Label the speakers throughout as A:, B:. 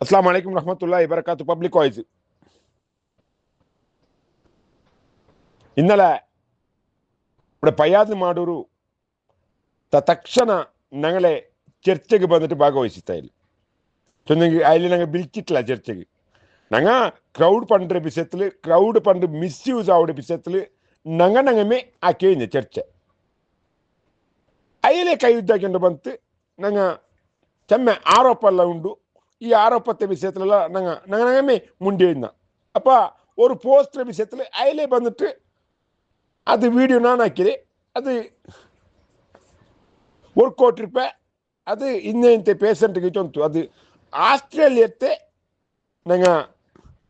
A: அஸ்லாம் வலைக்கம் ரஹமத்துல்லா இபரகாத்து public voice ఇన్నలే ഇവിടെ പയ്യാതി മാടൂരു തക്ഷണ ഞങ്ങളെ ചർച്ചയ്ക്ക് വന്നിട്ട് ഭാഗവഹിച്ചിട്ടായി ചെന്നെങ്കിൽ അതിൽ ഞങ്ങൾ വിളിച്ചിട്ടില്ല ചർച്ചയ്ക്ക് ഞങ്ങൾ ക്രൗഡ് പണ്ട വിഷയത്തിൽ ക്രൗഡ് പണ്ട് മിസ്യൂസ് ആവുന്ന വിഷയത്തിൽ ഞങ്ങൾ ഞങ്ങമേ ആക്കിയ ചർച്ച അതിലെ കൈയുദ്ധാക്കേണ്ട ಬಂತು ഞങ്ങൾ ചെമ്മ ആരോപ്പെല്ലാം ഉണ്ട് ఈ ఆరోపత్య విషయత్తులలో నంగ నంగనగమే ముండేయిందాం அப்போ ஒரு போஸ்டர் விஷயத்தில் அதிலே வந்துட்டு அது வீடியோ நான் ஆக்கிறே அது ஒர்க் அவுட் இருப்பேன் அது இந்த இந்த பேஷண்ட்டுக்கு சொந்து அது ஆஸ்திரேலியத்தை நாங்கள்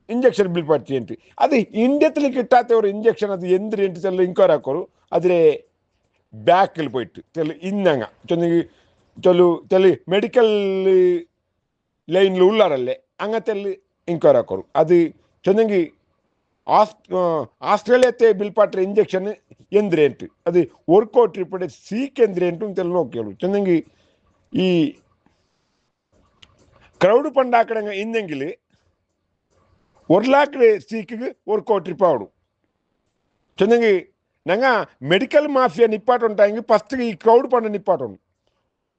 A: ಇಂಜೆಕ್ಷನ್ ಬಿಲ್ ಪಾಡ್ತಿ ಅಂತ ಅದು ಇಂಡಿಯದಲ್ಲಿ ಕಿಟ್ಟಾತೆ ಅವರು ಇಂಜೆಕ್ಷನ್ ಅದು ಎಂದ್ರಿ ಅಂತ ಚೆಲ್ಲ ಇಂಕ್ವೈರ್ ಹಾಕೋರು ಆದರೆ ಬ್ಯಾಕಲ್ಲಿ ಪೋಯ್ತು ಚೆಲ್ಲ ಇನ್ನಂಗ ಚೊಂದು ಚೊಲ್ಲು ಚೆಲ್ಲಿ ಮೆಡಿಕಲ್ ലൈനിൽ ഉള്ളറല്ലേ അങ്ങനത്തെ എൻക്വയറി ആക്കോളൂ അത് ചെന്നെങ്കിൽ ಆಸ್ಟ್ರೇಲಿಯತೆ ಬಿಲ್ಪಾಟ್ರೆ ಇಂಜೆಕ್ಷನ್ ಎಂದ್ರೆ ಎಂಟು ಅದು ವರ್ಕೌಟ್ ರಿಪಡೆ ಸೀಕ್ ಎಂದ್ರೆ ಎಂಟು ಅಂತೆಲ್ಲ ನೋಕೇಳು ಚಂದಂಗಿ ಈ ಕ್ರೌಡ್ ಪಂಡಾಕಡಂಗ ಇಂದಂಗಿಲ್ ಒರ್ಲಾಕ್ರೆ ಸೀಕ್ಗೆ ವರ್ಕೌಟ್ ರಿಪಾವಡು ಚಂದಂಗಿ ನಂಗ ಮೆಡಿಕಲ್ ಮಾಫಿಯಾ ನಿಪ್ಪಾಟ ಉಂಟಾಂಗಿ ಫಸ್ಟ್ಗೆ ಈ ಕ್ರೌಡ್ ಪಂಡ ನಿಪ್ಪಾಟ ಉಂಟು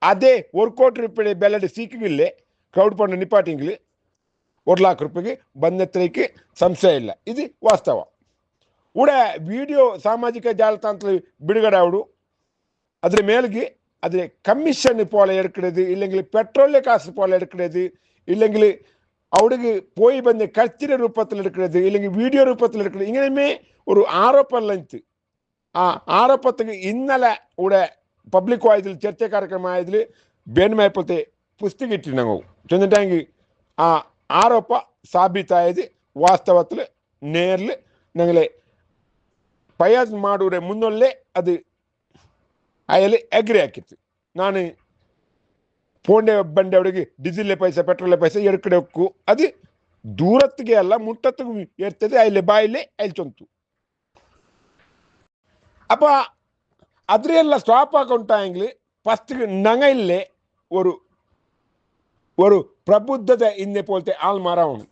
A: ಅದೇ ವರ್ಕೌಟ್ ರಿಪಡೆ ಬೆಲ್ಲಡೆ ಸೀಕ್ಗಿಲ್ಲೇ ಕ್ರೌಡ್ பண்ண ನಿಪಾಟಿಂಗ್ಲಿ ಒಂದು குரூப்புக்கு ರೂಪಾಯಿಗೆ சம்சயம் இல்லை. இது வாஸ்தவம். ವಾಸ್ತವ வீடியோ சாமாஜிக ಸಾಮಾಜಿಕ ಜಾಲತಾಣದಲ್ಲಿ அதில் மேலுக்கு ಅದರ அதில் கமிஷன் போல எடுக்கிறது இல்லைங்கள பெட்ரோல் காசு போல எடுக்கிறது இல்லைங்கள அவடுக்கு போய் வந்து கத்திர ரூபத்தில் இருக்கிறது இல்லைங்க வீடியோ ரூபத்தில் இருக்கிறது இங்கேயுமே ஒரு ஆரோப்பம் லென்த்து ஆ ஆரோப்பத்துக்கு இன்னலை கூட பப்ளிக் ஆயுதில் சர்ச்சை காரியக்கிரமம் ஆயுதில் பேணுமைப்பத்தை ಪುಸ್ತಕ ಇಟ್ಟಿರಿ ನಂಗು ಚಂದಿ ಆ ಆರೋಪ ಸಾಬೀತಾಯಿದೆ ವಾಸ್ತವತ್ಲೆ ನೇರ್ಲೆ, ನಂಗಲೆ ಪಯಾಸ್ ಮಾಡುವರೆ ಮುನ್ನೊಳ್ಳೆ ಅದು ಅಯಲ್ಲಿ ಎಗ್ರಿ ಹಾಕಿತ್ತು. ನಾನು ಫೋನೆ ಬಂಡೆ ಅವರಿಗೆ ಡೀಸೆಲ್ ಪೈಸ ಪೆಟ್ರೋಲ್ ಪೈಸ ಎರಡು ಕಡೆ ಹೋಗು ಅದು ದೂರತ್ಗೆ ಅಲ್ಲ ಮುಟ್ಟತ್ಗೆ ಇರ್ತದೆ ಅಲ್ಲಿ ಬಾಯಲ್ಲೇ ಅಲ್ಲಿ ಚೊಂತು. ಅಪ್ಪ ಅದ್ರೆಲ್ಲ ಸ್ಟಾಪ್ ಹಾಕೊಂಡ್ ಟೈಂಗ್ಲಿ ಫಸ್ಟ್ ನಂಗ ಇಲ್ಲೇ ഒരു ಪ್ರಬುದ್ಧದ ಇಂದೆ ಪೋಲ್ತೆ ಆಲ್ಮಾರ ಉಂಡು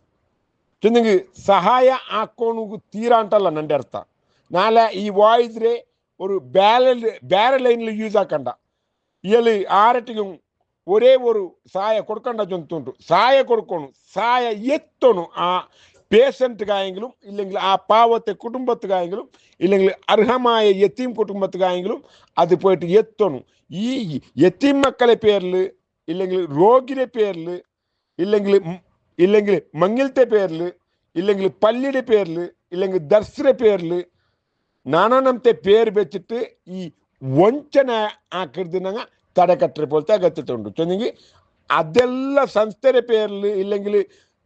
A: ಚಂದಂಗೆ ಸಹಾಯ ಹಾಕೋಣಗು ತೀರಾ ಅಂತಲ್ಲ ನಂಡೆ ಅರ್ಥ ನಾಳೆ ಈ ವಾಯ್ಸ್ ರೇ ஒரு பேரல் பேரல் லைனில் யூஸ் ஆக்கண்டா இயலு ஆரட்டிக்கும் ஒரே ஒரு சாய கொடுக்கண்டா சொந்துண்டு சாய கொடுக்கணும் சாய எத்தணும் ஆ பேஷண்ட்டுக்காயங்களும் இல்லைங்களா ஆ பாவத்தை குடும்பத்துக்காயங்களும் இல்லைங்களா அருகமாய எத்தீம் குடும்பத்துக்காயங்களும் அது போயிட்டு எத்தணும் ஈ எத்தீம் மக்களை பேரில் ഇല്ലെങ്കിൽ രോഗിയുടെ പേരിൽ ഇല്ലെങ്കിൽ ഇല്ലെങ്കിൽ മങ്ങിലത്തെ പേരിൽ ഇല്ലെങ്കിൽ പള്ളിയുടെ പേരിൽ ഇല്ലെങ്കിൽ ദർശയുടെ പേരിൽ ನಾನಾನಂತೆ ಪೇರು ಬೆಚ್ಚಿಟ್ಟು ಈ ವಂಚನೆ ആക്കരുതെന്നങ്ങ തടക്കട്ട പോലത്തെ അകത്തിട്ടുണ്ട് ചെന്നെങ്കിൽ അതെല്ലാം സംസ്ഥയുടെ പേരിൽ ഇല്ലെങ്കിൽ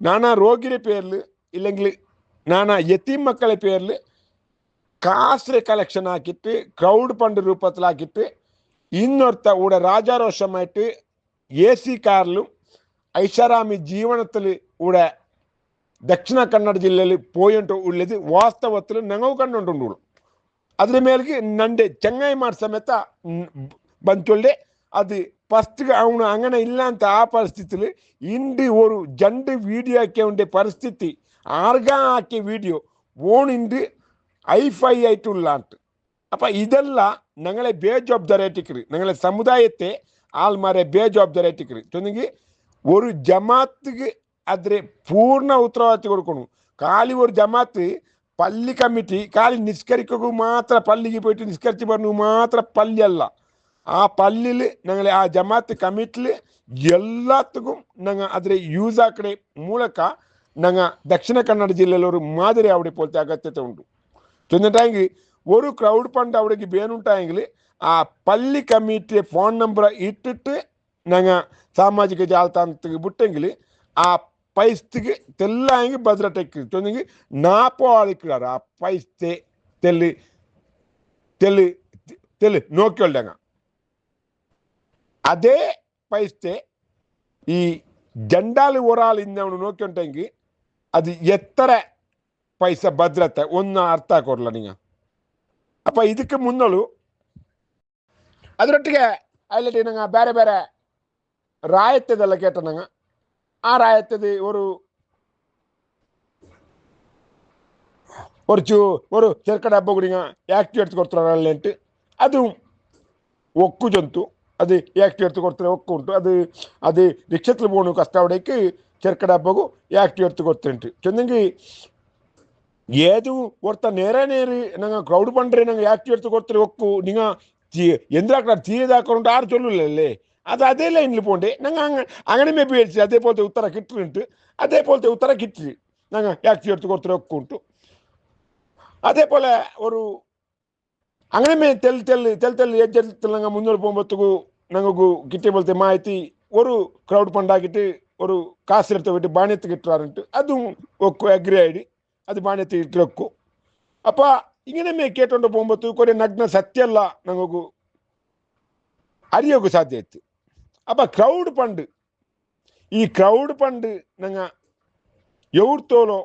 A: നാനാ രോഗിയുടെ പേരിൽ ഇല്ലെങ്കിൽ നാനാ യത്തീം മക്കളെ പേരിൽ കാശ് കളക്ഷൻ ആക്കിയിട്ട് ക്രൗഡ് ഫണ്ട് രൂപത്തിലാക്കിയിട്ട് ഇന്നൊരുത്ത ഇവിടെ രാജാരോഷമായിട്ട് എ സി കാറിലും ഐഷാറാമി ജീവനത്തിൽ ഇവിടെ ദക്ഷിണ കന്നഡ ജില്ലയിൽ പോയിട്ട് ഉള്ളത് വാസ്തവത്തിൽ ഞങ്ങൾ കണ്ടുകൊണ്ടുള്ളൂ അതിന് മേലേക്ക് നണ്ട് ചെങ്ങായിമാർ സമയത്ത് ಬಂಚೊಳ್ಳೆ ಅದು ಫಸ್ಟ್ಗೆ ಅವನು ಅಂಗನ ಇಲ್ಲ ಅಂತ ಆ ಪರಿಸ್ಥಿತಿಲಿ ಇಂಡಿ ಒರು ಜಂಡು ವೀಡಿಯೋ ಹಾಕಿ ಉಂಡೆ ಪರಿಸ್ಥಿತಿ ಆರ್ಗ ಹಾಕಿ ವೀಡಿಯೋ ಓಣಿಂದು ಐಫೈ ಆಯ್ತು ಇಲ್ಲ ಅಂತ അപ്പം ഇതെല്ലാം ഞങ്ങളെ ബേജോബ്ദാരായിട്ടിക്കറി ഞങ്ങളെ സമുദായത്തെ ಆಲ್ ಮಾರ್ ಎ ಬೇ ಜವಾಬ್ದಾರಿ ಚಂದಿ ಒರು ಅದ್ರೆ ಪೂರ್ಣ ಉತ್ತರವಾದಿ ಕೊಡ್ಕೊಂಡು ಖಾಲಿ ಒಂದು ಜಮಾತ್ ಪಲ್ಲಿ ಕಮಿಟಿ, ಖಾಲಿ ನಿಷ್ಕರಿಕ ಮಾತ್ರ ಪಲ್ಲಿಗೆ ಪೇಟಿ ನಿಷ್ಕರಿಸಿ ಬರ್ ಮಾತ್ರ ಪಲ್ಲಿ ಅಲ್ಲ. ಆ ಪಲ್ಲಿ ನಂಗೆ ಆ ಜಮಾತ್ ಕಮಿಟಿಲಿ ಎಲ್ಲಾತ್ಗೂ ನಂಗೆ ಅದ್ರ ಯೂಸ್ ಆಕಡೆ ಮೂಲಕ ನಂಗ ದಕ್ಷಿಣ ಕನ್ನಡ ಜಿಲ್ಲೆಯಲ್ಲಿ ಮಾದರಿ ಅವಡಿ ಪೋಲ್ತಿ ಅಗತ್ಯತೆ ಉಂಟು. ಚಂದಿ ಒಂದು ಕ್ರೌಡ್ ಫಂಡ್ ಅವಡಿಗೆ ಬೇನುಂಟಾಯಿ ಆ ಪಲ್ಲಿ ಕಮಿಟಿಯ ಫೋನ್ ನಂಬರ ಇಟ್ಟಿಟ್ಟು ನಂಗೆ ಸಾಮಾಜಿಕ ಜಾಲತಾಣಕ್ಕೆ ಬಿಟ್ಟಂಗಿಲಿ ಆ ಪೈಸ್ತಿಗೆ ತೆಲ್ಲಾಂಗಿ ಭದ್ರತೆ ತೊಂದಿಗೆ ನಾಪಾಳಿಕ್ಕಾರ ಆ ಪೈಸ್ತೆ ತೆಲ್ಲಿ తెలి తెలి నోకెళ్ళాక అదే పైస్తే ఈ జెండాలు ఉరాలు ఇందాము నోకి ఉంటాయి అది ఎత్తర పైస భద్రత ఒన్న అర్థ కొరల నీగా అప్ప ఇదికి ముందలు ಅದರೊಟ್ಟಿಗೆ ಹೈಲೈಟ್ ಏನಂಗ ಬೇರೆ ಬೇರೆ ರಾಯತ್ಯದೆಲ್ಲ ಕೇಟನಂಗ ಆ ರಾಯತ್ಯದ ஒரு ஒரு சு ஒரு చెరక డబ్బా గుడిగా యాక్టివ్ ఎత్తు కొడుతున్నారు అంటే అది ఒక్కు జంతు అది యాక్టివ్ ఎత్తు కొడుతున్న ఒక్కు ఉంటు అది అది రిక్షత్లు పోను కష్టపడేకి చెరక డబ్బకు యాక్టివ్ ఎత్తు కొడుతుంటు చెందంగి ஏது ஒருத்த நேர நேரு நாங்கள் க்ரௌடு பண்ணுறேன் நாங்கள் ஆக்டிவ் எடுத்து கொடுத்துரு ஒக்கு நீங்கள் ತೀ ಎಂದ್ರಾಕ್ಲಾರ ತೀಯದಾಕೊಂಡು ಆರು ಚೊಲ್ಲುಲ್ಲಲ್ಲೇ ಅದು ಅದೇ ಲೈನ್ಲಿ ಪೋಂಡೆ ನಂಗೆ ಹಂಗೆ ಅಂಗಡಿಮೆ ಬೀಳ್ಸಿ ಅದೇ ಪೋಲ್ತೆ ಉತ್ತರ ಕಿಟ್ರಿ ಉಂಟು ಅದೇ ಪೋಲ್ತೆ ಉತ್ತರ ಕಿಟ್ರಿ ನಂಗೆ ಯಾಕೆ ತೀರ್ತು ಕೊಡ್ತಾರೆ ಉಂಟು அதே போல் ஒரு அங்கனமே தெல் தெல் தெல் தெல் எஜ்ஜத்தில் நாங்கள் முன்னோடு போகும்போதுக்கு நாங்கள் கிட்டே போலத்தை மாற்றி ஒரு க்ரௌட் பண்டாக்கிட்டு ஒரு காசு எடுத்த விட்டு பானியத்துக்கிட்டுறாருன்ட்டு அதுவும் ஒக்கு அக்ரி ஆகிடு அது பானியத்துக்கிட்டு வைக்கும் அப்போ ಇಂಗೇ ಮೇಕೇಟೊಂಡು ಬೊಂಬತ್ತು ಕೊನೆ ನಗ್ನ ಸತ್ಯ ಅಲ್ಲ ನಂಗು ಅರಿಯೋಗು ಸಾಧ್ಯ ಇತ್ತು ಅಪ್ಪ ಕ್ರೌಡ್ ಪಂಡ್ ಈ ಕ್ರೌಡ್ ಪಂಡ್ ನಂಗ ಎವ್ರ ತೋಲೋ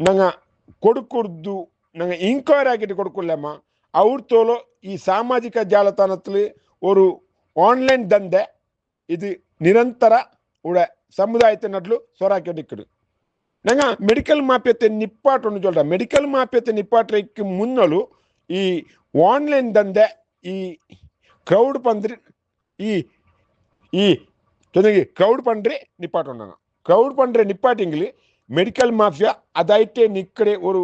A: ನಂಗ ಕೊಡ್ಕೊಡ್ದು ನಂಗ ಇಂಕ್ವೈರಿ ಆಗಿಟ್ಟು ಕೊಡ್ಕೊಳ್ಳಮ್ಮ ಅವ್ರ ತೋಲೋ ಈ ಸಾಮಾಜಿಕ ಜಾಲತಾಣದಲ್ಲಿ ಅವರು ಆನ್ಲೈನ್ ದಂಧೆ ಇದು ನಿರಂತರ ಉಡ ಸಮುದಾಯತ ನಡ್ಲು ಸ್ವರ ಕೆಡಿಕ್ಕಿಡು ನಂಗ ಮೆಡಿಕಲ್ ಮಾಪ್ಯತೆ ನಿಪ್ಪಾಟನ್ನು ಚೊಲ್ರ ಮೆಡಿಕಲ್ ಮಾಪ್ಯತೆ ನಿಪ್ಪಾಟ್ರಕ್ಕೆ ಮುನ್ನಲು ಈ ಆನ್ಲೈನ್ ದಂಧೆ ಈ ಕ್ರೌಡ್ ಪಂದ್ರಿ ಈ ಈ ಜೊತೆಗೆ ಕ್ರೌಡ್ ಪಂಡ್ರಿ ನಿಪ್ಪಾಟೊಂಡನ ಕ್ರೌಡ್ ಪಂಡ್ರೆ ನಿಪ್ಪಾಟಿಂಗ್ಲಿ ಮೆಡಿಕಲ್ ಮಾಫಿಯಾ ಅದಾಯ್ಟೆ ನಿಕ್ಕಡೆ ಒಂದು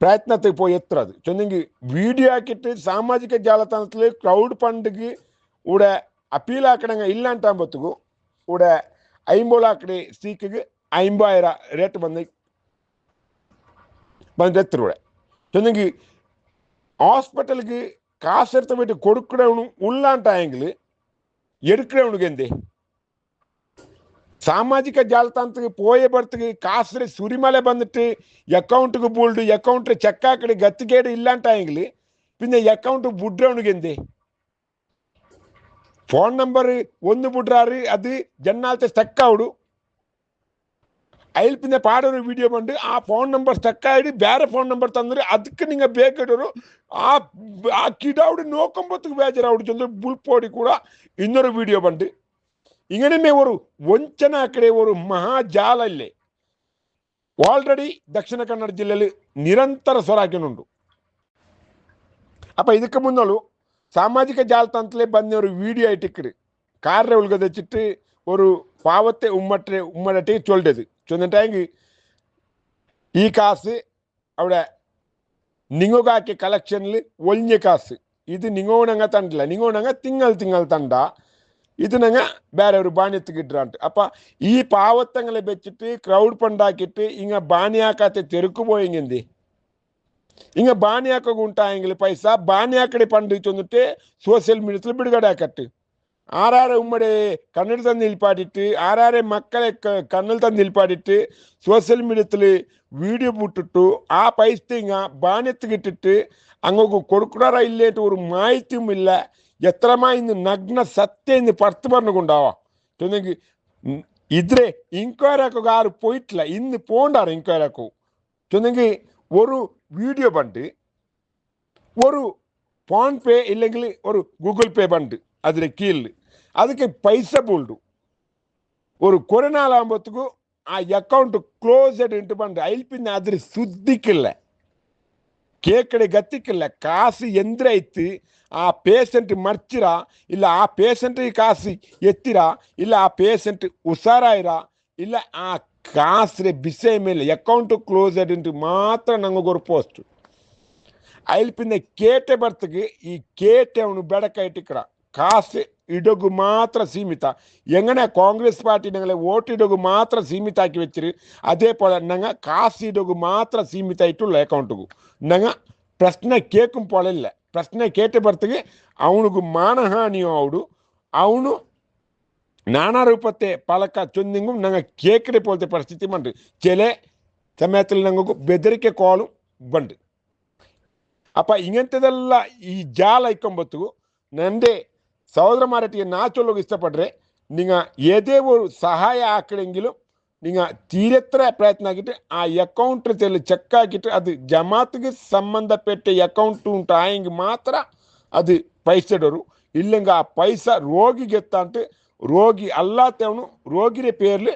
A: പ്രയത്നത്തിൽ പോയി എത്ര അത് ചെന്നെങ്കിൽ വീഡിയോ ആക്കിയിട്ട് സാമാജിക ജാലതാണത്തിൽ ക്രൗഡ് ഫണ്ടിക്ക് ഇവിടെ അപ്പീലാക്കണങ്ങ ഇല്ലാണ്ടാകുമ്പോഴത്തേക്കും ഇവിടെ അയിമ്പോളാക്കണ സ്ത്രീക്ക് ஐம்பதாயிரம் ரேட்டு வந்து வந்து எத்துருவிட சொன்னீங்க ஹாஸ்பிட்டலுக்கு காசு எடுத்து போயிட்டு கொடுக்கிறவனும் உள்ளாண்டாயங்களு எடுக்கிறவனுக்கு எந்தே ಸಾಮಾಜಿಕ ಜಾಲತಾಣಕ್ಕೆ ಪೋಯೆ ಬರ್ತಿಗೆ ಕಾಸ್ರೆ ಸುರಿಮಲೆ ಬಂದಿಟ್ಟು ಅಕೌಂಟ್ಗೆ ಬೂಲ್ಡು ಅಕೌಂಟ್ ಚೆಕ್ ಹಾಕಡಿ ಗತ್ತಿಗೇಡು ಇಲ್ಲಾಂಟಾಯಂಗ್ಲಿ പിന്നെ അക്കൗണ്ട് ബുഡ്രവണുക്ക് എന്തേ ഫോൺ നമ്പർ ഒന്ന് ബുഡ്രാറ് അത് ജന്നാലത്തെ സ്റ്റക്ക് ಐಲ್ ಪಿಂದೆ ಪಾಡೋರು ವಿಡಿಯೋ ಬಂದು ಆ ಫೋನ್ ನಂಬರ್ ಸ್ಟಕ್ ಆಗಿ ಬೇರೆ ಫೋನ್ ನಂಬರ್ ತಂದ್ರೆ ಅದಕ್ಕೆ ನಿಂಗೆ ಬೇಕಿಡೋರು ಆ ಆ ಕಿಡ ಅವ್ಡಿ ನೋಕೊಂಬತ್ತಕ್ಕೆ ಬೇಜಾರು ಅವ್ಡಿ ಚಂದ್ರ ಬುಲ್ಪೋಡಿ ಕೂಡ ಇನ್ನೊಂದು ವಿಡಿಯೋ ಬಂದು. ಇಂಗನೇ ಅವರು ವಂಚನ ಕಡೆ ಅವರು ಮಹಾಜಾಲ ಇಲ್ಲೇ. ಆಲ್ರೆಡಿ ದಕ್ಷಿಣ ಕನ್ನಡ ಜಿಲ್ಲೆಯಲ್ಲಿ ನಿರಂತರ ಸೊರಾಕಿನುಂಡು ಅಪ್ಪ ಇದಕ್ಕೆ ಮುನ್ನಲು ಸಾಮಾಜಿಕ ಜಾಲತಾಣದಲ್ಲಿ ಬಂದವರು ವಿಡಿಯೋ ಇಟ್ಟಿಕ್ಕರು ಕಾರ್ಯ உள்கதை வச்சுட்டு ஒரு பாவத்தை உம்மற்ற உம்மடட்டை చెందుతాయి ఈ కాసు ఆవిడ ನಿಂಗೊಗಾಕಿ ಕಲೆಕ್ಷನ್ಲಿ ಒಳ್ಳೆ ಕಾಸು ಇದು ನಿಂಗೋಣಂಗ ತಂಡಲ ನಿಂಗೋಣಂಗ ತಿಂಗಳು ತಿಂಗಳು ತಂಡ இது நாங்கள் வேறொரு பானியத்துக்கிட்டுறான்ட்டு அப்போ ஈ பாவத்தங்களை வச்சுட்டு க்ரௌட் பண்டாக்கிட்டு இங்கே பானியாக்காத்தை தெருக்கு போயிங்கந்தி இங்கே பானியாக்க உண்டாயிங்களு பைசா பானியாக்கடி பண்டிச்சு வந்துட்டு சோசியல் மீடியத்தில் விடுகடாக்கட்டு ആരാരെ ഉമ്മടെ കണ്ണിൽ തന്നെ നിൽപ്പാട്ടിട്ട് ആരാരെ മക്കളെ കണ്ണിൽ തന്നെ നിൽപ്പാട്ടിട്ട് സോഷ്യൽ മീഡിയത്തിൽ വീഡിയോ ಬಿಟ್ಟಿಟ್ಟು ആ പൈസ ഇങ്ങ ബാണ്യത്തിക്കിട്ടിട്ട് അങ്ങോട്ട് കൊടുക്കണറ ഇല്ലേട്ട് ഒരു മായത്തും ഇല്ല എത്രമായി ഇന്ന് നഗ്ന സത്യം ഇന്ന് പുറത്ത് പറഞ്ഞുകൊണ്ടാവാ ചെന്നെങ്കിൽ ഇതിലെ എൻക്വയറിയാക്കൊക്കെ ആരും പോയിട്ടില്ല ഇന്ന് പോണ്ടാറ് എൻക്വയറിയാക്കോ ചെന്നെങ്കിൽ ഒരു വീഡിയോ പണ്ട് ഒരു ഫോൺ പേ ഇല്ലെങ്കിൽ ഒരു ഗൂഗിൾ പേ പണ്ട് ಅದರ ಕೀళ్ళు ಅದಕ್ಕೆ ಪೈಸೆ ಬೀಳ್ಡು ஒரு கொரோனா ஆகும்போதுக்கும் ஆ அக்கௌண்ட் க்ளோஸ்டுன்ட்டு பண்ண ஐல்பின் அதிரி சுத்திக்கல. கேக்கடை கத்திக்கல. காசு எந்திரைத்து ஆ பேஷண்ட் மறைச்சிரா இல்லை ஆ பேஷண்ட்டு காசு எத்திரா இல்லை ஆ பேஷண்ட் உஷாராயிரா இல்லை ஆ காசு விஷயமே இல்லை. அக்கௌண்ட் க்ளோஸ்டுன்ட்டு மாத்திரம் நாங்கள் ஒரு போஸ்ட் ஐல்பின் கேட்ட படத்துக்கு ஈ கேட்டவனு பெடக்க இட்டுக்கிறான் കാസ്റ്റ് ഇടുകു മാത്രം സീമിത. എങ്ങനെ കോൺഗ്രസ് പാർട്ടി ഞങ്ങളെ വോട്ട് ഇടുകു മാത്രം സീമിതാക്കി വെച്ചിട്ട് അതേപോലെ ഞങ്ങൾ കാസ്റ്റ് ഇടുകു മാത്രം സീമിതായിട്ടുള്ള അക്കൗണ്ടുകു ഞങ്ങൾ പ്രശ്ന കേൾക്കും പോലെ ഇല്ല പ്രശ്ന കേട്ട് പുറത്തേക്ക് അവനുക്ക് മാനഹാനിയോ അവടു അവനു നാനാ രൂപത്തെ പലക്ക ചൊന്നിങ്ങും ഞങ്ങൾ കേക്കിടെ പോലത്തെ പരിസ്ഥിതി ഉണ്ട് ചില സമയത്തിൽ ഞങ്ങൾക്ക് ബെദരിക്ക കോളും ഉണ്ട് അപ്പം ഇങ്ങനത്തെതെല്ലാം ഈ ജാലയക്കുമ്പോഴത്തേക്കും എന്റെ ಸಹೋದರ ഞാൻ നാച്ചുള്ള ಇಷ್ಟಪಡ್ರೆ ನಿಂಗ ಎದೇ ഒരു ಸಹಾಯ ആക്കണമെങ്കിലും ನಿಂಗ ತೀರೆತ್ರ ಪ್ರಯತ್ನ ಆಗಿಟ್ಟು ಆ ಅಕೌಂಟ್ ತೆಲ್ಲಿ ಚೆಕ್ ಹಾಕಿಟ್ಟು ಅದು ಜಮಾತ್ಗೆ ಸಂಬಂಧಪಟ್ಟ ಅಕೌಂಟ್ ಉಂಟು ಆಯಂಗೆ ಮಾತ್ರ ಅದು ಪೈಸಡೋರು ಇಲ್ಲಂಗ ಆ ಪೈಸ ರೋಗಿಗೆ ಅಂತ ರೋಗಿ ಅಲ್ಲಾತವನು ರೋಗಿರ ಪೇರ್ಲಿ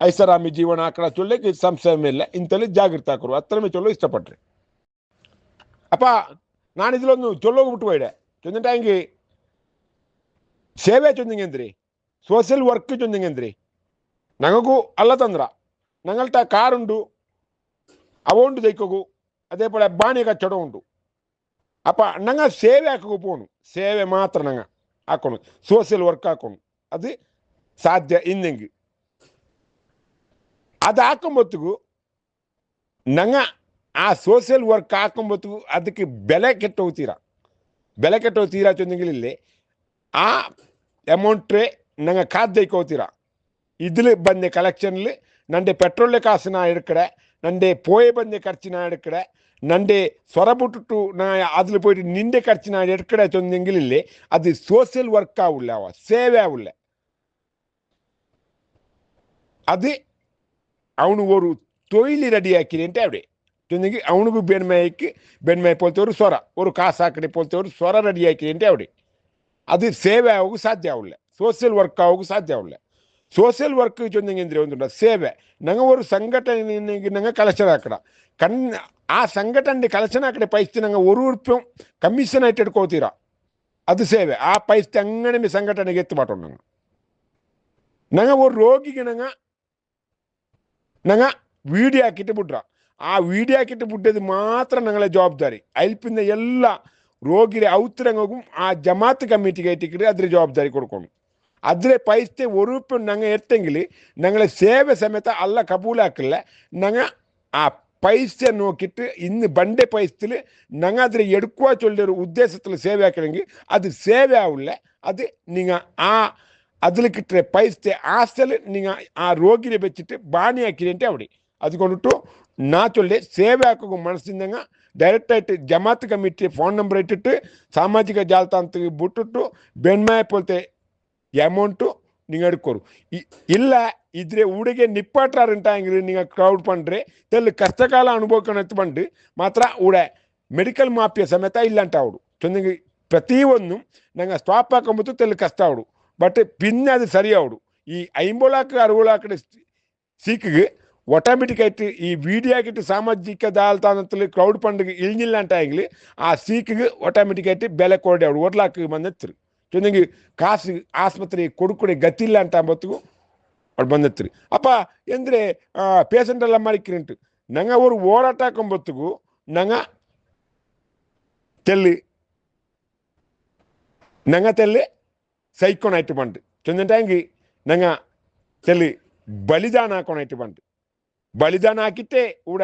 A: ಐಸರಾಮಿ ಜೀವನ ಆಕಡೆ ಚೊಲ್ಲಕ್ಕೆ ಸಂಶಯ ಇಲ್ಲ. ಇಂತಲ್ಲಿ ಜಾಗೃತ ಹಾಕರು. ಹತ್ತಿರಮೆ ಚೊಲೋ ಇಷ್ಟಪಟ್ರಿ. ಅಪ್ಪ ನಾನು ನಾನಿದ್ಲೊಂದು ಚೊಲ್ಲೋಗ್ಬಿಟ್ಟು ಹೋಯ್ಡೆ ಚಂದ್ರ ಹಂಗೆ? ಸೇವೆ ಚೊಂದಿಂಗಂದ್ರಿ ಸೋಷಿಯಲ್ ವರ್ಕ್ ಚೊಂದಿಂಗಂದ್ರಿ ഞങ്ങൾക്കു അല്ല തന്ത്ര ഞങ്ങളുടെ കാറുണ്ട് അവണ്ട് ദൈക്കു അതേപോലെ ബാണി കച്ചവടം ഉണ്ട് അപ്പൊ ഞങ്ങൾ സേവ ആക്കു പോണു ಸೇವೆ ಮಾತ್ರ ನಂಗೆ ಹಾಕೋಣ ಸೋಷಿಯಲ್ ವರ್ಕ್ ಹಾಕೋಣ ಅದು ಸಾಧ್ಯ ಇನ್ನೆಂಗೆ ಅದು ಹಾಕೊಂಬತ್ತಿಗೂ ನಂಗೆ ಆ ಸೋಷಿಯಲ್ ವರ್ಕ್ ಹಾಕೊಂಬತ್ತಿಗೂ ಅದಕ್ಕೆ ಬೆಲೆ ಕೆಟ್ಟೋಗ್ತೀರಾ ಬೆಲೆ ಕೆಟ್ಟೋಗ್ತೀರಾ ಚೊಂದಿಂಗಿಲ್ಲಿ ಆ ಅಮೌಂಟ್ರೇ ನಂಗೆ ಕಾದ್ದೈಕ್ ಹೋಗ್ತೀರಾ ಇದ್ಲು ಬಂದೆ ಕಲೆಕ್ಷನ್ಲಿ ನಂದೆ ಪೆಟ್ರೋಲ್ ಕಾಸು ನಾ ಎಡ್ಕಡೆ ನಂದೆ ಪೋಯೆ ಬಂದೆ ಖರ್ಚು ನಾ ಎಡ್ಕಡೆ ನಂದೆ ಸೊರಬಿಟ್ಟು ನಾ ಅದ್ಲು ಪೋಯ್ತು ನಿಂದೆ ಖರ್ಚು ನಾ ಎಡ್ಕಡೆ ಚೊಂದೆಂಗಿಲಿ ಅದು ಸೋಷಿಯಲ್ ವರ್ಕ್ ಆವುಲ್ಲ ಅವ ಸೇವೆ ಆವುಲ್ಲ அது அவனு ஒரு தொழில் ரெடியாக்கிறேன்ட்டு அப்படி சொன்னீங்க அவனுக்கு பெண்மைக்கு பெண்மை பொறுத்த ஒரு சொரா ஒரு காசாக்கடை பொறுத்த ஒரு சொர ரெடியாக்கிறேன்ட்டு அப்படி ಅದು ಸೇವೆ ಆಗೋಕ್ಕೂ ಸಾಧ್ಯ ಆಗಲ್ಲ ಸೋಷಿಯಲ್ ವರ್ಕ್ ಆಗೋಕ್ಕೂ ಸಾಧ್ಯ ಆಗಲ್ಲ ಸೋಷಿಯಲ್ ವರ್ಕ್ ಜೊತೆಗೆ ಅಂದರೆ ಒಂದು ಸೇವೆ ನಂಗೆ ಒಂದು ಸಂಘಟನೆಗೆ ನಂಗೆ ಕಲೆಕ್ಷನ್ ಹಾಕಡ ಕಣ್ ಆ ಸಂಘಟನೆ ಕಲೆಕ್ಷನ್ ಹಾಕಡೆ ಪೈಸೆ ನಂಗೆ ഒരു റുപ്യം ಕಮಿಷನ್ ആയിട്ട് എടുക്കോತೀರ അത് ಸೇವೆ ಆ ಪೈಸೆ അങ്ങനെ ಸಂಘಟನೆಗೆ ಎತ್ತು മാറ്റുണ്ട് ഞങ്ങൾ ഞങ്ങൾ ഒരു രോഗിക്ക് ഞങ്ങൾ ഞങ്ങൾ വീഡിയോ ആക്കിയിട്ട് വിടുക ആ വീഡിയോ ആക്കിയിട്ട് വിട്ടത് മാത്രം ഞങ്ങളെ ജവാബ്ദാരി അയൽപ്പിൻ്റെ എല്ലാ ರೋಗಿರೆ ಔತ್ತರಂಗೂ ಆ ಜಮಾತ್ ಕಮಿಟಿಗೆ ಐಟಿಕ್ಕಿದ್ರೆ ಅದ್ರ ಜವಾಬ್ದಾರಿ ಕೊಡ್ಕೊಂಡು ಅದ್ರ ಪೈಸೆ ಒರುಪು ನಂಗೆ ಎತ್ತೆಂಗಿಲ್ ഞങ്ങളെ ಸೇವೆ ಸಮೇತ ಅಲ್ಲ ಕಬೂಲಾಕಿಲ್ಲ ನಂಗೆ ಆ പൈസ നോക്കിയിട്ട് ഇന്ന് ബണ്ടേ പൈസത്തിൽ ഞങ്ങൾ അതിൽ എടുക്കുക ചൊല്ലിയൊരു ഉദ്ദേശത്തിൽ സേവ ആക്കണമെങ്കിൽ അത് സേവ ആവില്ല അത് നിങ്ങൾ ആ അതിൽ കിട്ടിയ പൈസ ആസ്റ്റൽ നിങ്ങൾ ആ രോഗിനെ വെച്ചിട്ട് ബാണിയാക്കിയിട്ട് അവിടെ അതുകൊണ്ടിട്ട് ನಾ ಚೊಲ್ಲೆ ಸೇವೆ ಹಾಕೋ ಮನಸ್ಸಿಂದಂಗ ಡೈರೆಕ್ಟಾಗಿ ಜಮಾತ್ ಕಮಿಟಿ ಫೋನ್ ನಂಬರ್ ಇಟ್ಟಿಟ್ಟು, ಸಾಮಾಜಿಕ ಜಾಲತಾಣ ಬಿಟ್ಟುಟ್ಟು ಬೆನ್ಮಾಯ ಪೋಲ್ತೆ ಅಮೌಂಟು நீங்கள் ಇಲ್ಲ, ಇದ್ರೆ இதில் உடகே ನಿಂಗ ಕ್ರೌಡ್ க்ரௌட் ಬಂದ್ರೆ ತಲ್ಲಿ ಕಷ್ಟಕಾಲ அனுபவக்கணத்து பண்ணு ಮಾತ್ರ உட ಮೆಡಿಕಲ್ ಮಾಫಿಯಾ ಸಮೇತ ಇಲ್ಲಂಟ ತೊಂದ್ರೆ ಪ್ರತಿ ಪ್ರತಿಯೊಂದು ನಂಗೆ ಸ್ಟಾಪ್ ಹಾಕೊಂಬತ್ತು ತೆಲ್ಲಿ ಕಷ್ಟ ಅವಳು ಬಟ್ ಪಿನ್ ಅದು ಸರಿ ಅವಳು ಈ ಐಂಬೋಳಾಕ ಅರುಗೋಲಾಕಡೆ ಸೀಕ್ಗೆ ಆಟೋಮೆಟಿಕ್ ಐತಿ ಈ ವಿಡಿಯೋ ಆಗಿಟ್ಟು ಸಾಮಾಜಿಕ ಜಾಲತಾಣದಲ್ಲಿ ಕ್ರೌಡ್ ಫಂಡ್ ಇಳಿನಿಲ್ಲ ಅಂತ ಆಗಲಿ, ಆ ಸೀಕಿಗೆ ಆಟೋಮೆಟಿಕ್ ಐತಿ ಬೆಲೆ ಕೊಡಿ ಅವ್ರು ಓಡ್ಲಾಕ್ ಬಂದಿತ್ರಿ. ಚೆನ್ನಾಗಿ ಕಾಸು ಆಸ್ಪತ್ರೆ ಕೊಡುಕೊಡಿ ಗತಿಲ್ಲ ಅಂತ ಅಂಬತ್ತಿಗೂ ಅವ್ರು ಬಂದಿತ್ರಿ. ಅಪ್ಪ, ಎಂದ್ರೆ ಪೇಷಂಟ್ ಎಲ್ಲ ಮಾಡಿಕ್ರಿಂಟು ನಂಗೆ ಅವರು ಓಡಾಟ ಹಾಕೊಂಬತ್ತಿಗೂ ನಂಗ ತೆಲ್ಲಿ ನಂಗ ತೆಲ್ಲಿ ಸೈಕೊಂಡು ಐಟಿ ಬಂಟು ಚಂದಂಟಾಂಗಿ ನಂಗೆ ತೆಲ್ಲಿ ಬಲಿದಾನ ಹಾಕೊಂಡು ಐಟಿ ಬಂಟು ಬಲಿದಾನ ಹಾಕಿತ್ತೆ ಕೂಡ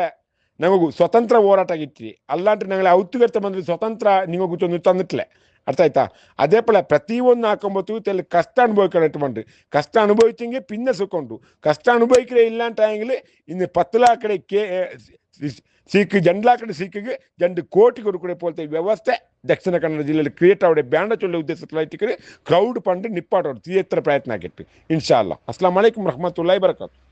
A: ನಮಗೂ ಸ್ವತಂತ್ರ ಹೋರಾಟ ಆಗಿತ್ತು ಅಲ್ಲಾಂದ್ರೆ ನಂಗೆ ಔತ್ಗರ್ತ ಬಂದ್ರೆ ಸ್ವತಂತ್ರ ನಿಮಗೂ ಗೊತ್ತೊಂದು ತಂದಿಟ್ಲೆ. ಅರ್ಥ ಆಯ್ತಾ? ಅದೇ ಪಳ ಪ್ರತಿಯೊಂದು ಹಾಕೊಂಬತ್ತು ತೆಲ್ಲಿ ಕಷ್ಟ ಅನುಭವಿಕೊಂಡು ಮಾಡ್ರಿ ಕಷ್ಟ ಅನುಭವಿಸಿಂಗೆ ಪಿನ್ನ ಸುಕೊಂಡು ಕಷ್ಟ ಅನುಭವಿಕ್ರೆ ಇಲ್ಲ ಅಂತ ಆಂಗಿಲಿ ಇನ್ನು ಪತ್ಲಾ ಕಡೆ ಕೇ ಸಿಖ್ ಜಂಡ್ಲಾ ಕಡೆ ಸಿಕ್ಕಿಗೆ ಜಂಡ್ ಕೋಟಿ ಕೊಡುಕಡೆ ಪೋಲ್ತ ವ್ಯವಸ್ಥೆ. ದಕ್ಷಿಣ ಕನ್ನಡ ಜಿಲ್ಲೆಯಲ್ಲಿ ಕ್ರಿಯೇಟ್ ಆವಡೆ ಬ್ಯಾಂಡ ಚೊಳ್ಳೆ ಉದ್ದೇಶ ಕ್ರೌಡ್ ಪಂಡ್ ನಿಪ್ಪಾಟೋಡು ತೀಯತ್ರ ಪ್ರಯತ್ನ ಆಗಿಟ್ಟು ಇನ್ಶಾ ಅಲ್ಲಾ ಅಲೈಕುಮ್ ರಹಮತ್ ರಹಮತುಲ್ಲಾಹಿ ಬರಕಾತು.